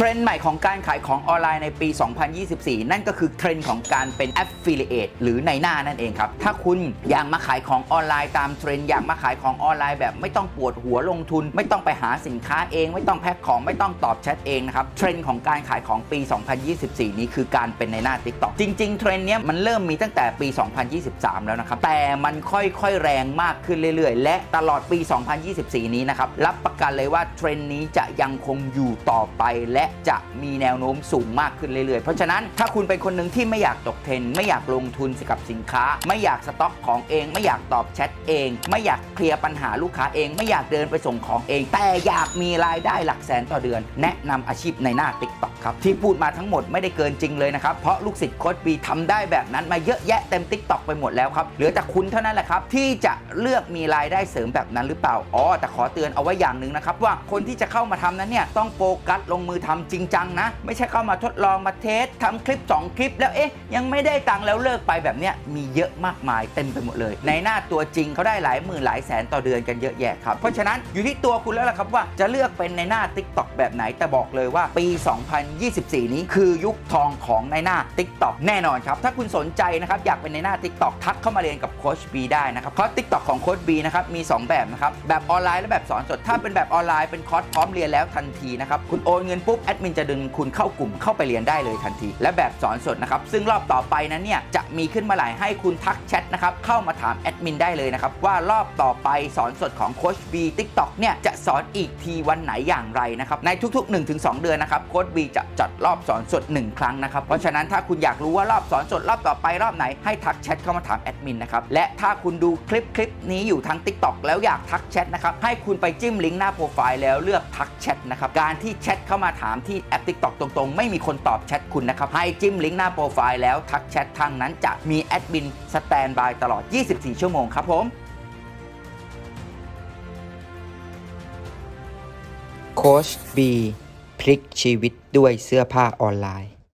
เทรนด์ใหม่ของการขายของออนไลน์ในปี 2024 นั่นก็คือเทรนด์ของการเป็น Affiliate หรือในหน้านั่นเองครับ ถ้าคุณอยากมาขายของออนไลน์ตามเทรนด์อยากมาขายของออนไลน์แบบไม่ต้องปวดหัวลงทุน ไม่ต้องไปหาสินค้าเอง ไม่ต้องแพ็คของไม่ต้องตอบแชทเองนะครับเทรนด์ของการขายของปี 2024 นี้คือการเป็นในหน้า TikTok จริง ๆ เทรนด์เนี้ยมันเริ่มมีตั้งแต่ปี 2023 แล้วนะครับแต่มันค่อยๆแรงมากขึ้นเรื่อยๆ และตลอดปี 2024 นี้นะครับรับประกันเลยว่าเทรนด์นี้จะยังคงอยู่ต่อไปและจะมีแนวโน้มสูงมากขึ้นเรื่อยๆ เพราะฉะนั้นถ้าคุณเป็นคนหนึ่งที่ไม่อยากตกเทรนด์ไม่อยากลงทุนกับสินค้า ไม่อยากสต็อกของเอง ไม่อยากตอบแชทเอง ไม่อยากเคลียร์ปัญหาลูกค้าเอง ไม่อยากเดินไปส่งของเอง แต่อยากมีรายได้หลักแสนต่อเดือน แนะนำอาชีพในหน้า TikTok ครับที่พูดมาทั้งหมดไม่ได้เกินจริงเลยนะครับเพราะลูกศิษย์โค้ชบีทำได้แบบนั้นมาเยอะแยะเต็ม TikTok ไปหมดแล้วครับเหลือแต่คุณเท่านั้นแหละครับที่จะเลือกมีรายได้เสริมแบบนั้นหรือเปล่าอ๋อแต่ขอเตือนเอาไว้อย่างหนึ่งนะครับว่าคนที่จะเข้ามาทำนั้นเนี่ยต้องโฟกัสลงมือทำจริงจังนะ ไม่ใช่เข้ามาทดลองมาเทสทำคลิป 2 คลิป แล้วเอ๊ะยังไม่ได้ตังค์แล้วเลิกไปแบบเนี้ยมีเยอะมากมายเต็มไปหมดเลย ในหน้าตัวจริงเขาได้หลายหมื่นหลายแสนต่อเดือนกันเยอะแยะครับ เพราะฉะนั้นอยู่ที่ตัวคุณแล้วล่ะครับว่าจะเลือกเป็นในหน้า TikTok แบบไหนแต่บอกเลยว่าปี 2024 นี้คือยุคทองของในหน้า TikTok แน่นอนครับถ้าคุณสนใจนะครับอยากเป็นในหน้า TikTok ทักเข้ามาเรียนกับโค้ชบีได้นะครับเพราะ TikTok ของโค้ชบีนะครับมี 2 แบบนะครับแบบออนไลน์และแบบสอนสดถ้าเป็นแบบออนไลน์เป็นคอร์สพร้อมเรียนแล้วทันทีนะครับคุณโอนเงินปุ๊บแอดมินจะดึงคุณเข้ากลุ่มเข้าไปเรียนได้เลยทันที และแบบสอนสดนะครับ ซึ่งรอบต่อไปนั้นเนี่ยจะมีขึ้นมาหลายให้คุณทักแชทนะครับเข้ามาถามแอดมินได้เลยนะครับ ว่ารอบต่อไปสอนสดของโค้ชบี TikTok เนี่ยจะสอนอีกทีวันไหนอย่างไรนะครับในทุกๆ 1-2 เดือนนะครับโค้ชบีจะจัดรอบสอนสด 1 ครั้งนะครับเพราะฉะนั้นถ้าคุณอยากรู้ว่ารอบสอนสดรอบต่อไปรอบไหนให้ทักแชทเข้ามาถามแอดมินนะครับและถ้าคุณดูคลิปคลิปนี้อยู่ทาง TikTok แล้วอยากทักแชทนะครับให้คุณไปจิ้มลิงก์หน้าโปรไฟล์แล้วเลือกทักแชทนะครับการที่แชทเข้ามาถามที่แอปติ๊กตอกตรงๆ ไม่มีคนตอบแชทคุณนะครับ ให้จิ้มลิงก์หน้าโปรไฟล์แล้วทักแชททางนั้นจะมีแอดมินสแตนบายตลอด 24 ชั่วโมงครับผม โค้ชบีพลิกชีวิตด้วยเสื้อผ้าออนไลน์